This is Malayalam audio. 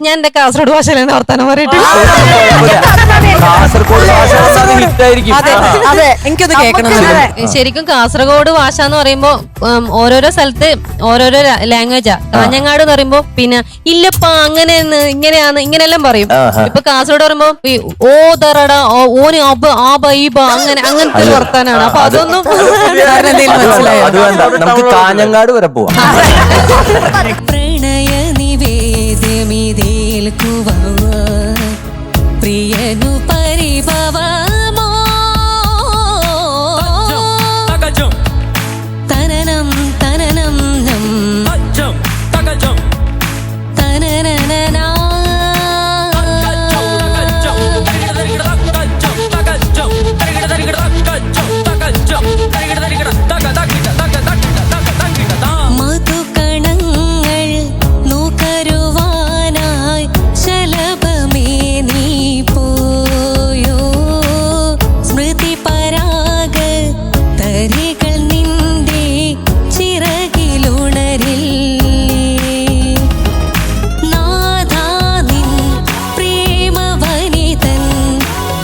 ഞാൻ എന്റെ കാസർഗോഡ് ഭാഷയിലാണ് വർത്താനം പറയട്ടെ. കാസർഗോഡ് ഭാഷ ഹിറ്റായിരിക്കും. അതെ അതെ. എനിക്കൊന്ന് കേൾക്കണം ശരിക്കും കാസർഗോഡ് ഭാഷ എന്ന് പറയുമ്പോ ഉം, ഓരോരോ സ്ഥലത്ത് ഓരോരോ ലാംഗ്വേജാ കാഞ്ഞങ്ങാട് എന്ന് പറയുമ്പോ പിന്നെ ഇല്ലപ്പാ അങ്ങനെ ഇങ്ങനെയാന്ന് ഇങ്ങനെയെല്ലാം പറയും. ഇപ്പൊ കാസർഗോഡ് പറയുമ്പോ ഈ ഓ തറട ഓ- ഓന് അബ ആബ ഈബ അങ്ങനെ അങ്ങനത്തെ ഒരു വർത്താനാണ്. അപ്പൊ അതൊന്നും അത് വേണ്ട നമുക്ക് കാഞ്ഞങ്ങാട് വരെ പോവാം. ప్రియను పరిభవ